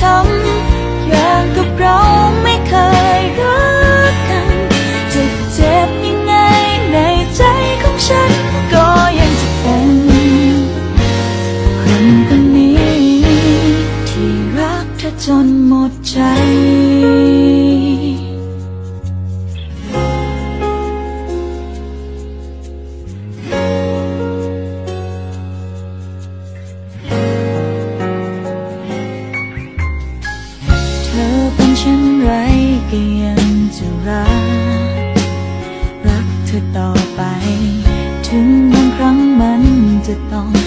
ช้ำอย่างกับเราไม่เคยรักกันจะเจ็บยังไงในใจของฉัน ก็ยังจะเป็นคนคนนี้ ที่รักเธอจนหมดใจ ฉันไรก็ยังจะรัก รักเธอต่อไป ถึงบางครั้งมันจะต้อง